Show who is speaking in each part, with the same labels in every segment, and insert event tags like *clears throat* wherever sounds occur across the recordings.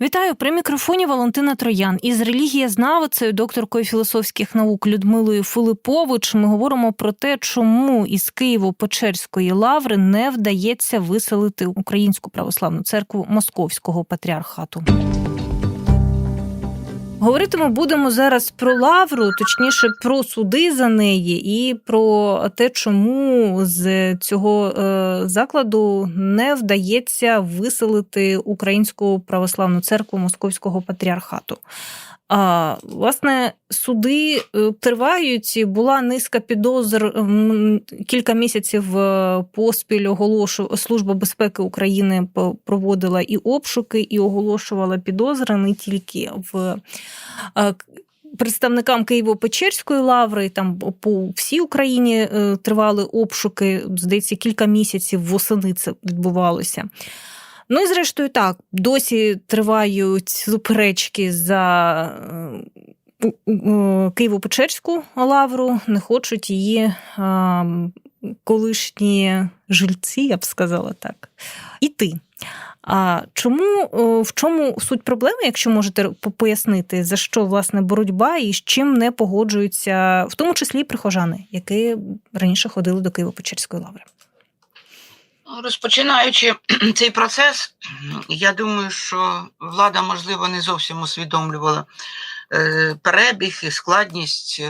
Speaker 1: Вітаю при мікрофоні Валентина Троян із релігієзнавицею, докторкою філософських наук Людмилою Филипович. Ми говоримо про те, чому із Києво-Печерської лаври не вдається виселити Українську православну церкву Московського патріархату. Говорити ми будемо зараз про лавру, точніше про суди за неї, і про те, чому з цього е, закладу не вдається виселити Українську православну церкву Московського патріархату. А, власне, суди е, тривають. Була низка підозр кілька місяців е, поспіль оголошу Служба безпеки України проводила і обшуки, і оголошувала підозри не тільки в е, представникам Києво-Печерської лаври. Там по всій Україні тривали обшуки. Здається, кілька місяців восени це відбувалося. Ну і зрештою, так, досі тривають суперечки за е, у- у- Києво-Печерську лавру, не хочуть її е, колишні жильці, я б сказала так, іти. А чому е, в чому суть проблеми, якщо можете пояснити, за що власне боротьба і з чим не погоджуються, в тому числі і прихожани, які раніше ходили до Києво-Печерської лаври?
Speaker 2: Розпочинаючи *clears throat* цей процес, я думаю, що влада, можливо, не зовсім усвідомлювала е, перебіг і складність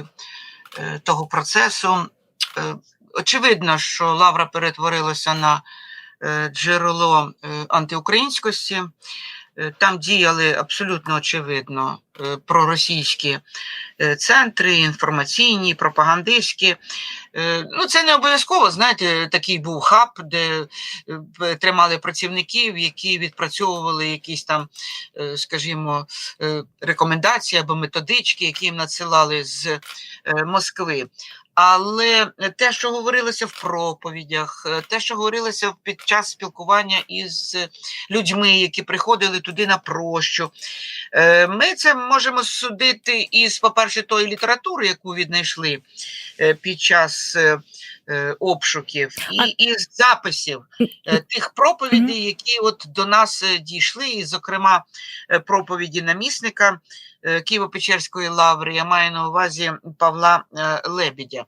Speaker 2: е, того процесу. Е, Очевидно, що лавра перетворилася на джерело антиукраїнськості. Е, Там діяли абсолютно очевидно е, проросійські е, центри, інформаційні, пропагандистські. Ну, це не обов'язково, знаєте, такий був хаб, де тримали працівників, які відпрацьовували якісь там, скажімо, рекомендації або методички, які їм надсилали з Москви. Але те, що говорилося в проповідях, е, те, що говорилося під час спілкування із людьми, які приходили туди на прощу, е, ми це можемо судити із, по-перше, тої літератури, яку віднайшли е, під час е, е, обшуків, і із записів е, тих проповідей, які от до нас е, дійшли, і, зокрема, е, проповіді намісника е, Києво-Печерської лаври, я маю на увазі Павла е, Лебедя.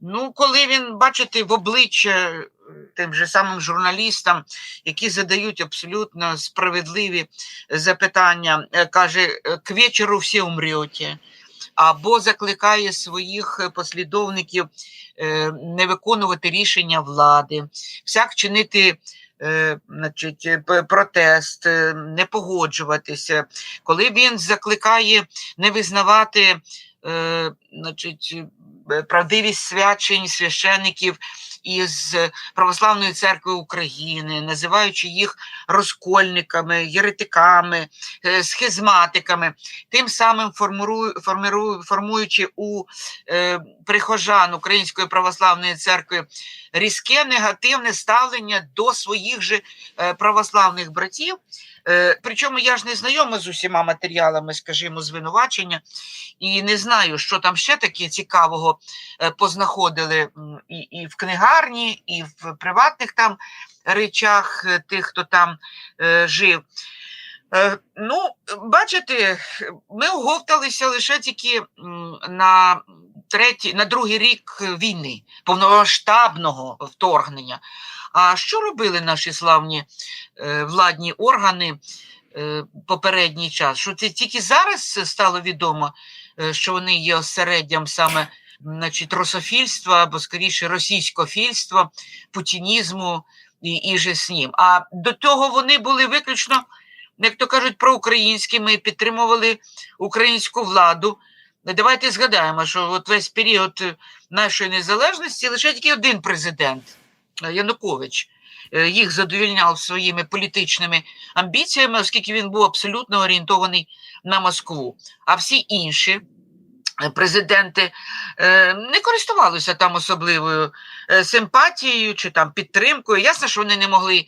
Speaker 2: Ну, коли він, бачите, в обличчя е, тим же самим журналістам, які задають абсолютно справедливі запитання, е, каже, «Е, к вечору всі умрете, або закликає своїх е, послідовників е, не виконувати рішення влади, всяк чинити е, значить, е, протест, е, не погоджуватися, коли він закликає не визнавати е, значить, е, правдивість свячень священиків із Православної церкви України, називаючи їх розкольниками, єретиками, е, схизматиками, тим самим формуру- формиру- формуючи у е, прихожан Української православної церкви різке негативне ставлення до своїх же е, православних братів. Е, Причому я ж не знайома з усіма матеріалами, скажімо, звинувачення, і не знаю, що там ще таке цікавого е, познаходили і, і в книгарні, і в приватних там речах е, тих, хто там е, жив. Ну, бачите, ми оговталися лише тільки на третій, на другий рік війни, повномасштабного вторгнення. А що робили наші славні е, владні органи е, попередній час? Що це тільки зараз стало відомо, е, що вони є осереддям саме значить, русофільства або скоріше російськофільства, путінізму і, і же з ним. А до того вони були виключно, як то кажуть, проукраїнськими підтримували українську владу. Давайте згадаємо, що от весь період е, нашої незалежності лише тільки один президент Янукович е, їх задовільняв своїми політичними амбіціями, оскільки він був абсолютно орієнтований на Москву. А всі інші е, президенти е, не користувалися там особливою е, симпатією чи там підтримкою. Ясно, що вони не могли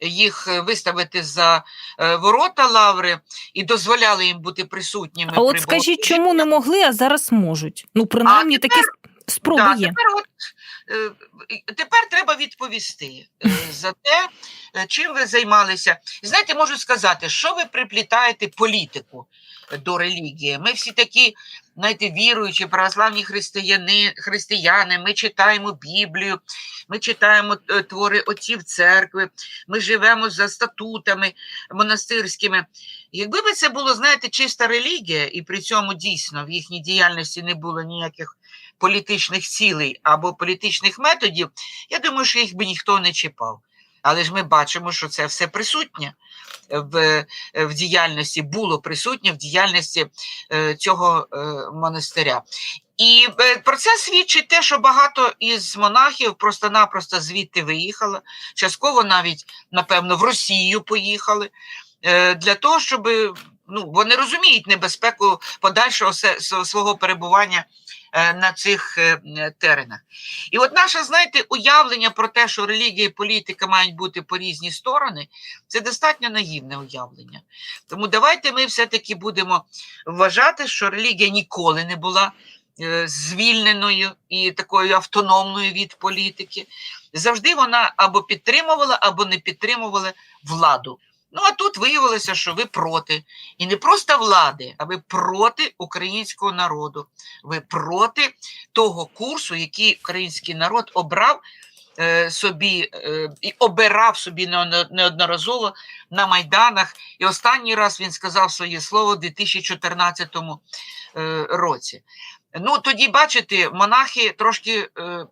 Speaker 2: їх е, виставити за е, ворота лаври і дозволяли їм бути присутніми.
Speaker 1: А от скажіть, чому не могли, а зараз можуть? Ну, принаймні,
Speaker 2: тепер-
Speaker 1: такі спроби
Speaker 2: Да,
Speaker 1: є.
Speaker 2: тепер от е, тепер треба відповісти е, за те, е, чим ви займалися. Знаєте, можу сказати, що ви приплітаєте політику до релігії. Ми всі такі, знаєте, віруючі, православні християни, християни, ми читаємо Біблію, ми читаємо е, твори отців церкви, ми живемо за статутами монастирськими. Якби це було, знаєте, чиста релігія, і при цьому дійсно в їхній діяльності не було ніяких політичних цілей або політичних методів, я думаю, що їх би ніхто не чіпав. Але ж ми бачимо, що це все присутнє в, в діяльності, було присутнє в діяльності е, цього е, монастиря. І е, про це свідчить те, що багато із монахів просто-напросто звідти виїхало, частково навіть, напевно, в Росію поїхали для того, щоб ну, вони розуміють небезпеку подальшого свого перебування е, на цих е, теренах. І от наше, знаєте, уявлення про те, що релігія і політика мають бути по різні сторони, це достатньо наївне уявлення. Тому давайте ми все-таки будемо вважати, що релігія ніколи не була е, звільненою і такою автономною від політики. Завжди вона або підтримувала, або не підтримувала владу. Ну а тут виявилося, що ви проти. І не просто влади, а ви проти українського народу. Ви проти того курсу, який український народ обрав собі е, і обирав собі неодноразово на майданах. І останній раз він сказав своє слово у 2014 е, році. Ну, тоді, бачите, монахи трошки е, е, е,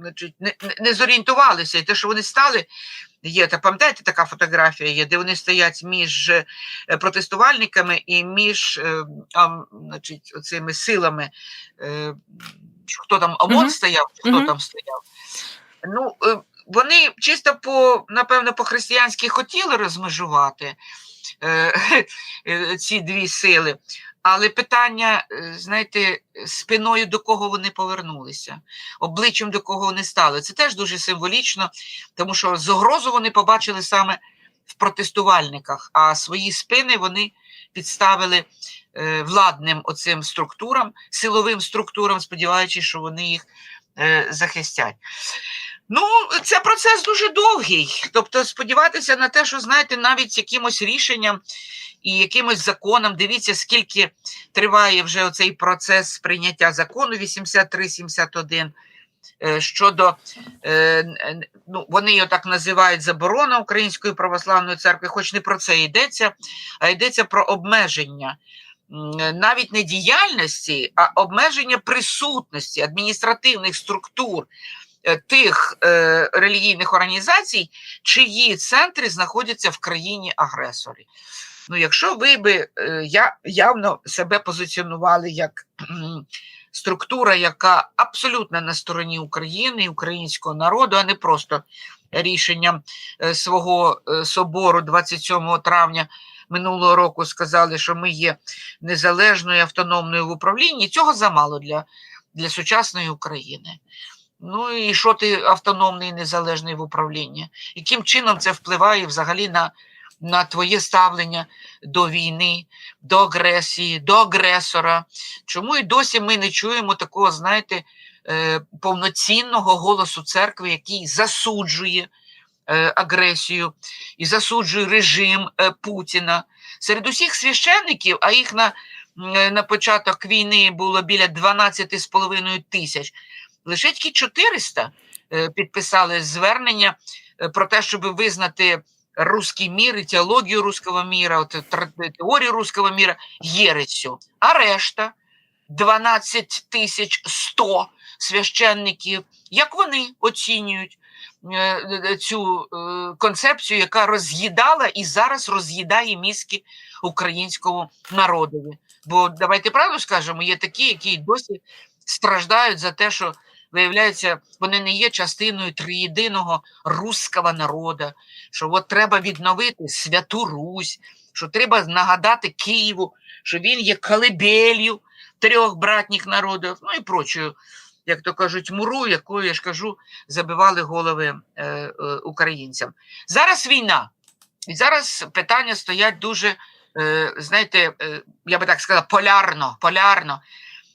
Speaker 2: значить, не, не- зорієнтувалися, і те, що вони стали, є, та пам'ятаєте, така фотографія є, де вони стоять між е, протестувальниками і між е, а, значить, оцими силами. Е, хто там ОМОН
Speaker 1: Мгм.
Speaker 2: стояв, хто
Speaker 1: Мгм.
Speaker 2: там стояв. Ну, е, вони чисто по, напевно, по-християнськи хотіли розмежувати е, *laughs* е, ці дві сили. Але питання, знаєте, спиною до кого вони повернулися, обличчям до кого вони стали. Це теж дуже символічно, тому що загрозу вони побачили саме в протестувальниках, а свої спини вони підставили владним оцим структурам, силовим структурам, сподіваючись, що вони їх захистять. Ну, це процес дуже довгий. Тобто, сподіватися на те, що знаєте, навіть якимось рішенням і якимось законом, дивіться, скільки триває вже оцей процес прийняття закону 83-71 е, щодо, е, ну, вони його так називають заборона Української православної церкви, хоч не про це йдеться, а йдеться про обмеження навіть не діяльності, а обмеження присутності адміністративних структур тих е, релігійних організацій, чиї центри знаходяться в країні агресорі. Ну, якщо ви би е, я, явно себе позиціонували як структура, яка абсолютно на стороні України і українського народу, а не просто рішенням е, свого е, собору 27 травня минулого року сказали, що ми є незалежною автономною в управлінні, цього замало для, для сучасної України. Ну і що ти автономний незалежний в управлінні? Яким чином це впливає взагалі на, на твоє ставлення до війни, до агресії, до агресора? Чому і досі ми не чуємо такого, знаєте, е, повноцінного голосу церкви, який засуджує е, агресію і засуджує режим е, Путіна? Серед усіх священників, а їх на, на початок війни було біля 12,5 тисяч, лише тільки 400 е, підписали звернення е, про те, щоб визнати русський мір і теологію руського міра, теорію руського міра єресю. А решта 12 тисяч 100 священників, як вони оцінюють е, цю концепцію, яка роз'їдала і зараз роз'їдає мізки українському народові. Бо давайте правду скажемо, є такі, які досі страждають за те, що виявляється, вони не є частиною триєдиного руського народу, що от треба відновити святу Русь, що треба нагадати Києву, що він є колибелью трьох братніх народів, ну і прочою, як то кажуть, муру, якою я ж кажу, забивали голови е, е, українцям. Зараз війна, і зараз питання стоять дуже, е, знаєте, е, я би так сказала, полярно, полярно.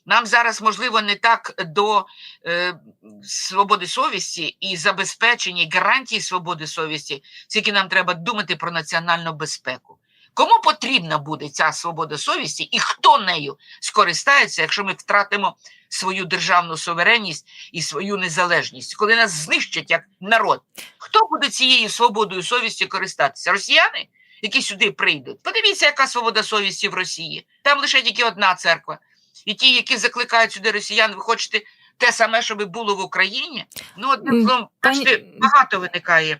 Speaker 2: Нам зараз, можливо, не так до е, свободи совісті і забезпечення гарантії свободи совісті, скільки нам треба думати про національну безпеку. Кому потрібна буде ця свобода совісті і хто нею скористається, якщо ми втратимо свою державну суверенність і свою незалежність, коли нас знищать як народ? Хто буде цією свободою совісті користатися? Росіяни, які сюди прийдуть? Подивіться, яка свобода совісті в Росії. Там лише тільки одна церква. І ті, які закликають сюди росіян, ви хочете те саме, щоб було в Україні? Ну, одним словом, бачите, багато виникає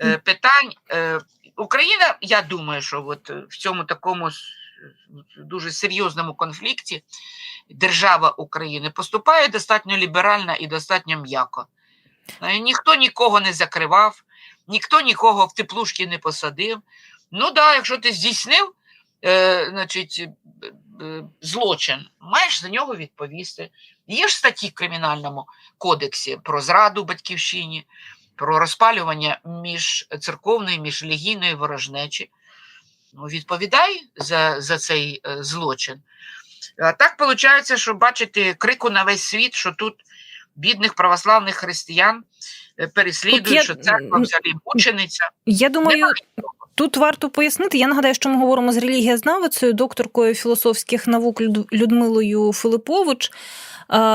Speaker 2: е, питань. Е, Україна, я думаю, що от е, в цьому такому дуже серйозному конфлікті держава України поступає достатньо ліберально і достатньо м'яко. Е, Ніхто нікого не закривав, ніхто нікого в теплушки не посадив. Ну так, да, якщо ти здійснив е, значить, е, е, злочин, маєш за нього відповісти. Є ж статті в Кримінальному кодексі про зраду батьківщині, про розпалювання між церковної, між релігійної ворожнечі. Ну, відповідай за, за цей е, злочин. А так виходить, що бачите крику на весь світ, що тут бідних православних християн е, переслідують, що церква взагалі мучениця.
Speaker 1: Я думаю, тут варто пояснити. Я нагадаю, що ми говоримо з релігієзнавицею, докторкою філософських наук Людмилою Филипович.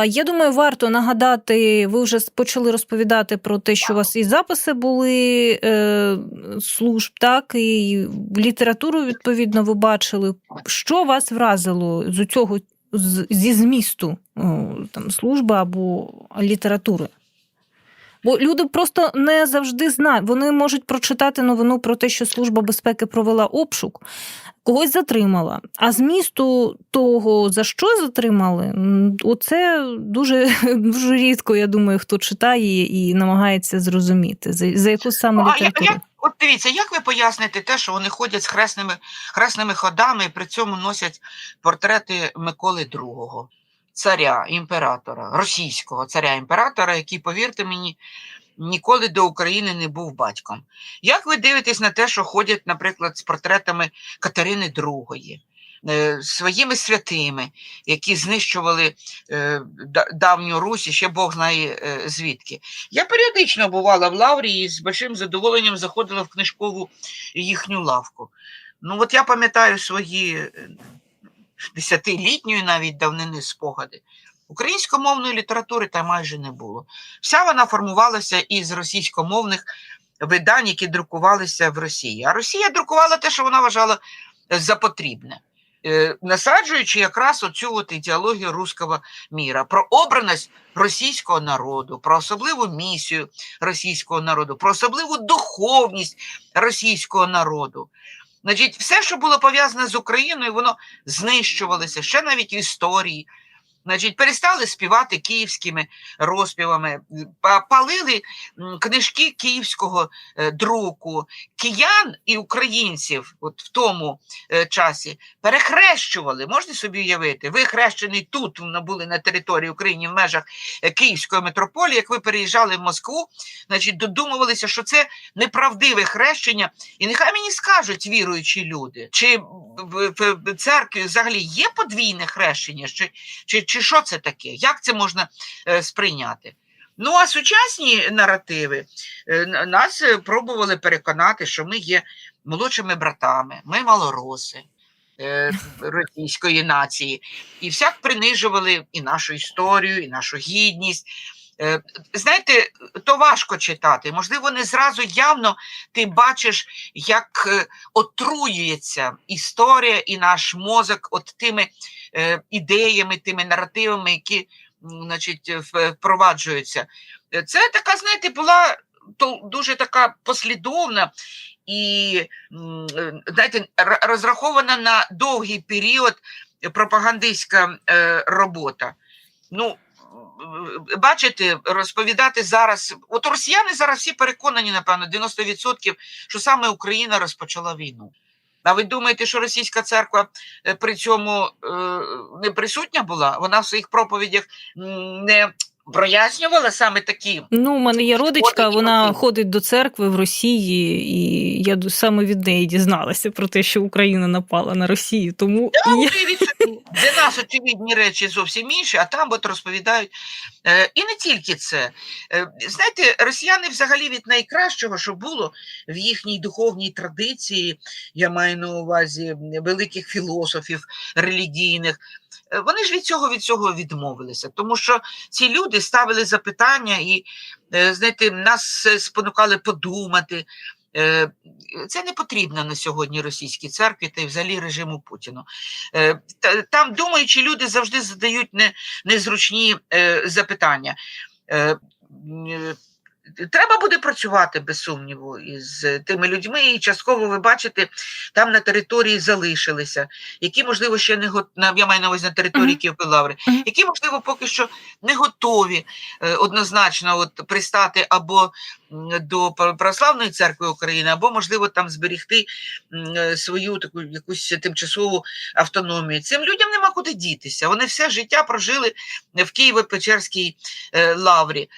Speaker 1: Я думаю, варто нагадати, ви вже почали розповідати про те, що у вас і записи були е, служб, так, і літературу, відповідно, ви бачили. Що вас вразило з цього зі змісту там, служби або літератури? Бо люди просто не завжди знають. Вони можуть прочитати новину про те, що Служба безпеки провела обшук, когось затримала. А змісту того, за що затримали, оце дуже, *laughs* дуже рідко, я думаю, хто читає і намагається зрозуміти, за, за яку саме
Speaker 2: Ну,
Speaker 1: літературу.
Speaker 2: От дивіться, як ви поясните те, що вони ходять з хресними, хресними ходами і при цьому носять портрети Миколи II, царя, імператора, російського царя імператора, який, повірте мені, ніколи до України не був батьком. Як ви дивитесь на те, що ходять, наприклад, з портретами Катерини II? Е, Своїми святими, які знищували е, давню Русь, і ще Бог знає е, звідки. Я періодично бувала в Лаврі і з большим задоволенням заходила в книжкову їхню лавку. Ну, от я пам'ятаю свої десятилітньої навіть давнини спогади. Українськомовної літератури там майже не було. Вся вона формувалася із російськомовних видань, які друкувалися в Росії. А Росія друкувала те, що вона вважала за потрібне. Е, Насаджуючи якраз оцю от ідеологію руського міра, про обраність російського народу, про особливу місію російського народу, про особливу духовність російського народу. Значить, все, що було пов'язане з Україною, воно знищувалося ще навіть в історії. Значить, перестали співати київськими розпівами, палили книжки київського е, друку. Киян і українців от в тому е, часі перехрещували. Можете собі уявити? Ви хрещений тут були на території України в межах е, Київської митрополії. Як ви переїжджали в Москву, значить, додумувалися, що це неправдиве хрещення. І нехай мені скажуть віруючі люди, чи в, церкві взагалі є подвійне хрещення, чи, чи, чи що це таке? Як це можна е, сприйняти? Ну, а сучасні наративи е, нас пробували переконати, що ми є молодшими братами, ми малороси е, російської нації, і всяк принижували і нашу історію, і нашу гідність. Е, Знаєте, то важко читати. Можливо, не зразу явно ти бачиш, як е, отруюється історія і наш мозок от тими е, ідеями, тими наративами, які значить, впроваджуються. Це така, знаєте, була дуже така послідовна і знаєте, розрахована на довгий період пропагандистська робота. Ну, бачите, розповідати зараз. От росіяни зараз всі переконані, напевно, 90%, що саме Україна розпочала війну. А ви думаєте, що російська церква е, при цьому е, не присутня була? Вона в своїх проповідях не прояснювала саме такі.
Speaker 1: Ну, у мене є родичка, вона
Speaker 2: ходить.
Speaker 1: до церкви в Росії, і я саме від неї дізналася про те, що Україна напала на Росію. Тому я... *laughs*
Speaker 2: Для нас очевидні речі зовсім інші, а там от розповідають. Е, І не тільки це. Е, Знаєте, росіяни взагалі від найкращого, що було в їхній духовній традиції, я маю на увазі великих філософів релігійних. Вони ж від цього від цього відмовилися, тому що ці люди ставили запитання і, е, знаєте, нас е, спонукали подумати. Е, Це не потрібно на сьогодні російській церкві та й взагалі режиму Путіну. Там думаючі люди завжди задають незручні запитання. Треба буде працювати без сумніву із тими людьми, і частково ви бачите, там на території залишилися, які, можливо, ще не го- на я маю на увазі на території
Speaker 1: Мгм.
Speaker 2: Києва Лаври,
Speaker 1: Мгм.
Speaker 2: які, можливо, поки що не готові е, однозначно от, пристати або до Пра- Православної церкви України, або, можливо, там зберігти е, свою таку якусь тимчасову автономію. Цим людям нема куди дітися. Вони все життя прожили в Києво-Печерській е, лаврі.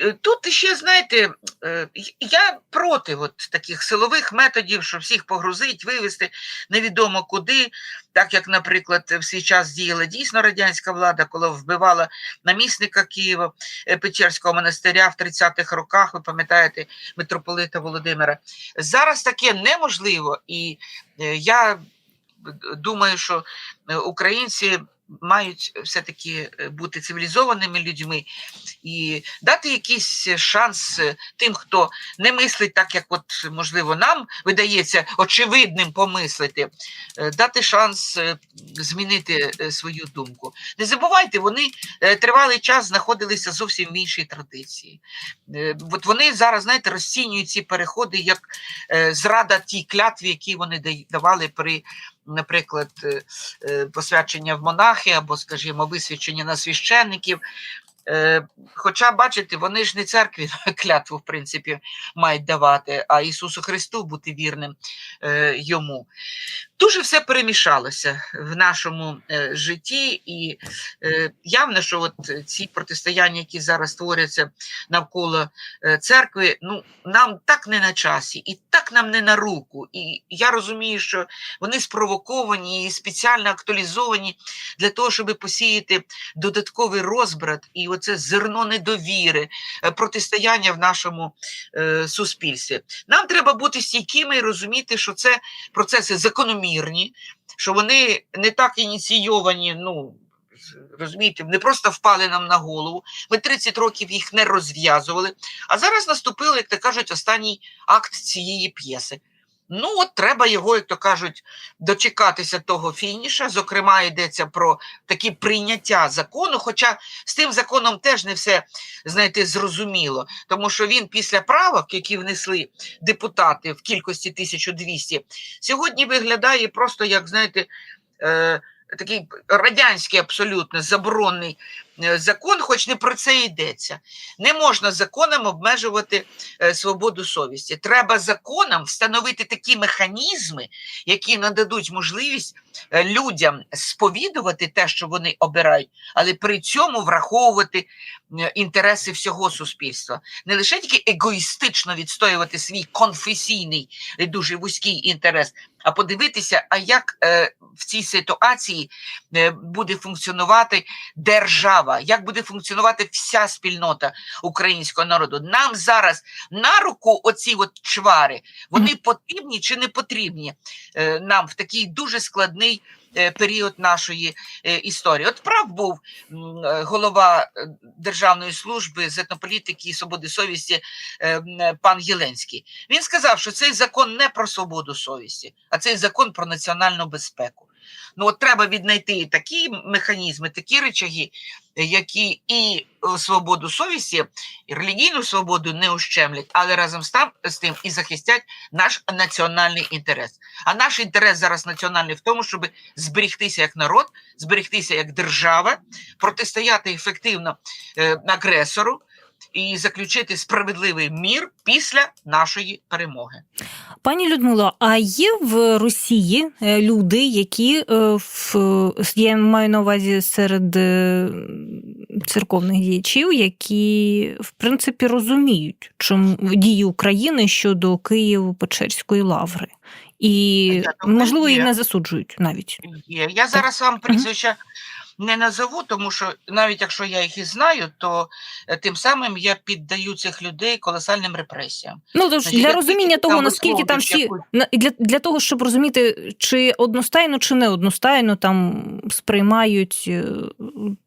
Speaker 2: Е, Тут ще, знаєте, е, я проти от таких силових методів, що всіх погрузить, вивезти невідомо куди, так як, наприклад, в свій час діяла дійсно радянська влада, коли вбивала намісника Києва е, Печерського монастиря в 30-х роках, ви пам'ятаєте, митрополита Володимира. Зараз таке неможливо, і я думаю, що українці мають все-таки е, бути цивілізованими людьми і дати якийсь шанс е, тим, хто не мислить так, як от, можливо, нам видається очевидним помислити, е, дати шанс змінити свою думку. Не забувайте, вони тривалий час знаходилися зовсім в іншій традиції. От вони зараз, знаєте, розцінюють ці переходи як зрада тій клятві, які вони давали при, наприклад, е, е, посвячення в монахи або, скажімо, висвячення на священників. Е, Хоча, бачите, вони ж не церкві *laughs* клятву, в принципі, мають давати, а Ісусу Христу бути вірним е, йому. Дуже все перемішалося в нашому е, житті, і явно, що от ці протистояння, які зараз творяться навколо церкви, ну нам так не на часі, і так нам не на руку. І я розумію, що вони спровоковані і спеціально актуалізовані для того, щоб посіяти додатковий розбрат і оце зерно недовіри, е, протистояння в нашому е, суспільстві. Нам треба бути стійкими і розуміти, що це процеси закономірні, що вони не так ініційовані, ну. Розумієте, не просто впали нам на голову. Ми 30 років їх не розв'язували. А зараз наступив, як то кажуть, останній акт цієї п'єси. Ну, от треба його, як то кажуть, дочекатися того фініша. Зокрема, йдеться про такі прийняття закону. Хоча з тим законом теж не все, знаєте, зрозуміло, тому що він після правок, які внесли депутати в кількості 1200, сьогодні виглядає просто як, знаєте, е, такий радянський абсолютно заборонний закон, хоч не про це йдеться. Не можна законом обмежувати е, свободу совісті. Треба законом встановити такі механізми, які нададуть можливість е, людям сповідувати те, що вони обирають, але при цьому враховувати е, інтереси всього суспільства. Не лише тільки егоїстично відстоювати свій конфесійний і дуже вузький інтерес, а подивитися, а як е, в цій ситуації е, буде функціонувати держава, як буде функціонувати вся спільнота українського народу. Нам зараз на руку оці от чвари, вони потрібні чи не потрібні е, нам в такий дуже складний е, період нашої е, історії. От прав був голова Державної служби з етнополітики і свободи совісті пан Єленський. Він сказав, що цей закон не про свободу совісті, а цей закон про національну безпеку. Ну, от треба віднайти такі механізми, такі речаги, які і е, свободу совісті, і релігійну свободу не ущемлять, але разом з тим і захистять наш національний інтерес. А наш інтерес зараз національний в тому, щоб зберегтися як народ, зберегтися як держава, протистояти ефективно е, агресору і заключити справедливий мір після нашої перемоги.
Speaker 1: Пані Людмило, а є в Росії е, люди, які е, в я маю на увазі серед е, церковних діячів, які в принципі розуміють чому дії України щодо Києво-Печерської лаври, і
Speaker 2: Я думаю,
Speaker 1: можливо і не засуджують навіть.
Speaker 2: Є. Я зараз вам прізвища не назову, тому що навіть якщо я їх і знаю, то е, тим самим я піддаю цих людей колосальним репресіям.
Speaker 1: Ну тож
Speaker 2: Значить,
Speaker 1: для розуміння того, наскільки там всі для, для того, щоб розуміти, чи одностайно, чи не одностайно там сприймають е,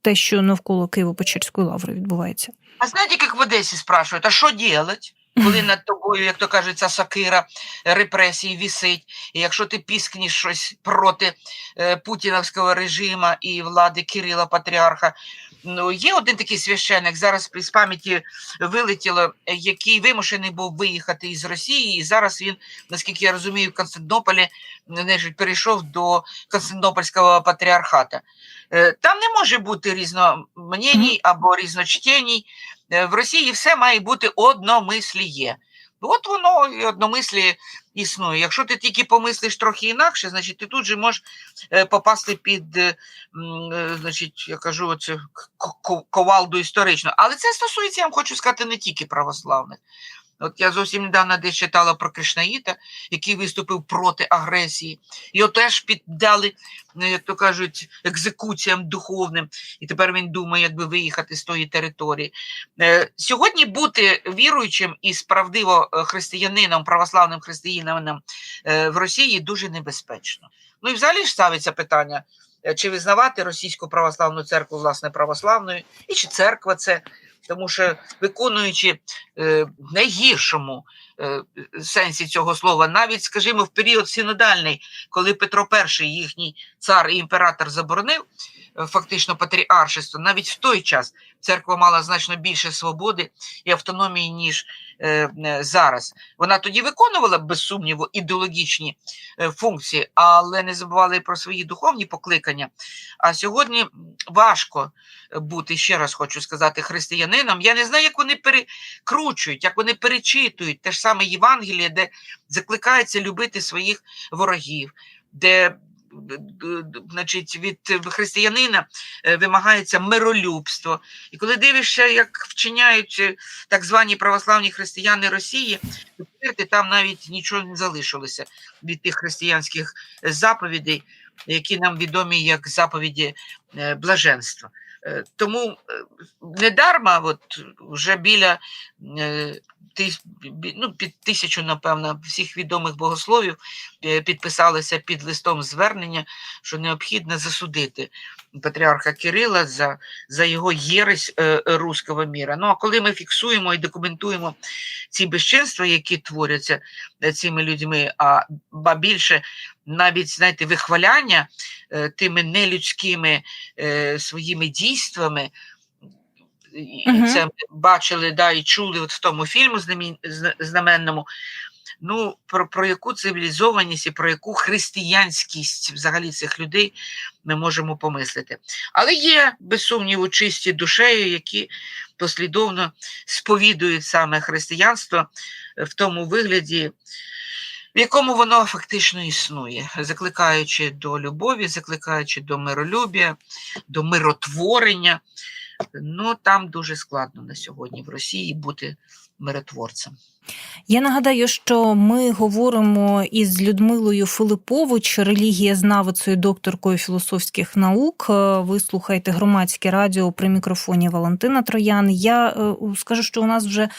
Speaker 1: те, що навколо Києво-Печерської лаври відбувається.
Speaker 2: А знаєте, як в Одесі спрашують, а що делать? Коли над тобою, як то кажуть, ця сокира е, репресій вісить, і якщо ти піскнеш щось проти е, путіновського режиму і влади Кирила Патріарха, ну є один такий священник, зараз з пам'яті вилетіло, який вимушений був виїхати із Росії, і зараз він, наскільки я розумію, в Константинополі значить, перейшов до Константинопольського патріархата. Е, Там не може бути різноманітній або різночтеній. Е, В Росії все має бути одномисліє. От воно і одномисліє існує. Якщо ти тільки помислиш трохи інакше, значить ти тут же можеш е, попасти під, е, значить, я кажу, к- ковалду історично. Але це стосується, я вам хочу сказати, не тільки православних. От я зовсім недавно десь читала про Кришнаїта, який виступив проти агресії. Його теж піддали, ну, як то кажуть, екзекуціям духовним, і тепер він думає, як би виїхати з тої території. Е, Сьогодні бути віруючим і справдиво е, християнином, православним християнином е, в Росії дуже небезпечно. Ну і взагалі ж ставиться питання, чи визнавати російську православну церкву власне православною, і чи церква це. Тому що виконуючи е, в найгіршому е, сенсі цього слова, навіть, скажімо, в період синодальний, коли Петро І, їхній цар і імператор заборонив е, фактично патріаршество, навіть в той час церква мала значно більше свободи і автономії, ніж зараз. Вона тоді виконувала, без сумніву, ідеологічні е, функції, але не забували про свої духовні покликання. А сьогодні важко бути, ще раз хочу сказати, християнином. Я не знаю, як вони перекручують, як вони перечитують те ж саме Євангеліє, де закликається любити своїх ворогів, де значить, від християнина е, вимагається миролюбство. І коли дивишся, як вчиняють е, так звані православні християни Росії, то там навіть нічого не залишилося від тих християнських заповідей, які нам відомі як заповіді е, блаженства. Е, Тому е, недарма, от вже біля е, ну, під тисячу, напевно, всіх відомих богословів підписалися під листом звернення, що необхідно засудити патріарха Кирила за, за його єресь руського міра. Ну а коли ми фіксуємо і документуємо ці безчинства, які творяться цими людьми, а ба більше навіть знаєте, вихваляння е, тими нелюдськими е, своїми дійствами. І
Speaker 1: Мгм.
Speaker 2: це ми бачили да, і чули от в тому фільму знаменному. Ну, про, про яку цивілізованість і про яку християнськість взагалі цих людей ми можемо помислити. Але є, без сумніву, чисті душею, які послідовно сповідують саме християнство в тому вигляді, в якому воно фактично існує, закликаючи до любові, закликаючи до миролюбія, до миротворення. Ну там дуже складно на сьогодні в Росії бути миротворцем.
Speaker 1: Я нагадаю, що ми говоримо із Людмилою Филипович, релігієзнавицею, докторкою філософських наук. Е, Ви слухаєте громадське радіо при мікрофоні Валентина Троян. Я е, скажу, що у нас вже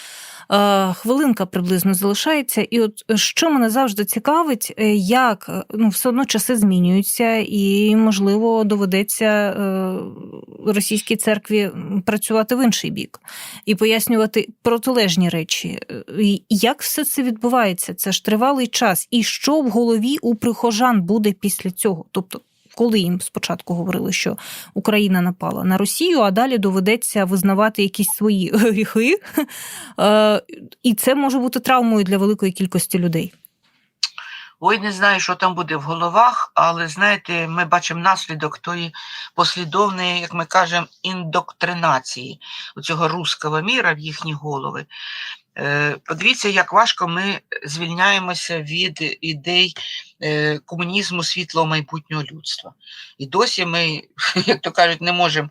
Speaker 1: хвилинка приблизно залишається. І от е, що мене завжди цікавить, е, як е, ну, все одно часи змінюються, і, можливо, доведеться е, російській церкві працювати в інший бік і пояснювати протилежні речі. Е, Як все це відбувається? Це ж тривалий час. І що в голові у прихожан буде після цього? Тобто, коли їм спочатку говорили, що Україна напала на Росію, а далі доведеться визнавати якісь свої *laughs* гріхи, Е, і це може бути травмою для великої кількості людей.
Speaker 2: Ой, не знаю, що там буде в головах, але знаєте, ми бачимо наслідок тої послідовної, як ми кажемо, індоктринації цього руського міра в їхні голови. Е, Подивіться, як важко ми звільняємося від ідей е, комунізму світлого майбутнього людства. І досі ми, *laughs* як то кажуть, не можемо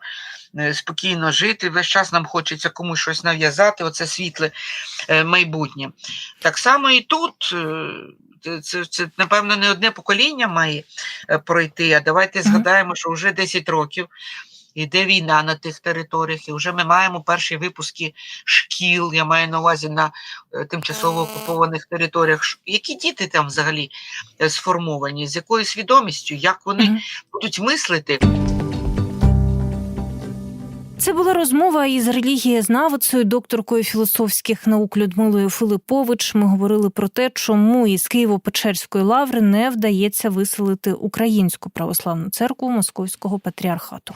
Speaker 2: е, спокійно жити. Весь час нам хочеться комусь щось нав'язати, оце світле майбутнє. Так само і тут. це- Це, напевно, не одне покоління має пройти. А давайте згадаємо, що вже 10 років Іде війна на тих територіях, і вже ми маємо перші випуски шкіл, я маю на увазі на е, тимчасово окупованих територіях. Які діти там взагалі е, сформовані, з якою свідомістю, як вони
Speaker 1: Мгм.
Speaker 2: будуть мислити?
Speaker 1: Це була розмова із релігієзнавицею, докторкою філософських наук Людмилою Филипович. Ми говорили про те, чому із Києво-Печерської лаври не вдається виселити українську православну церкву Московського патріархату.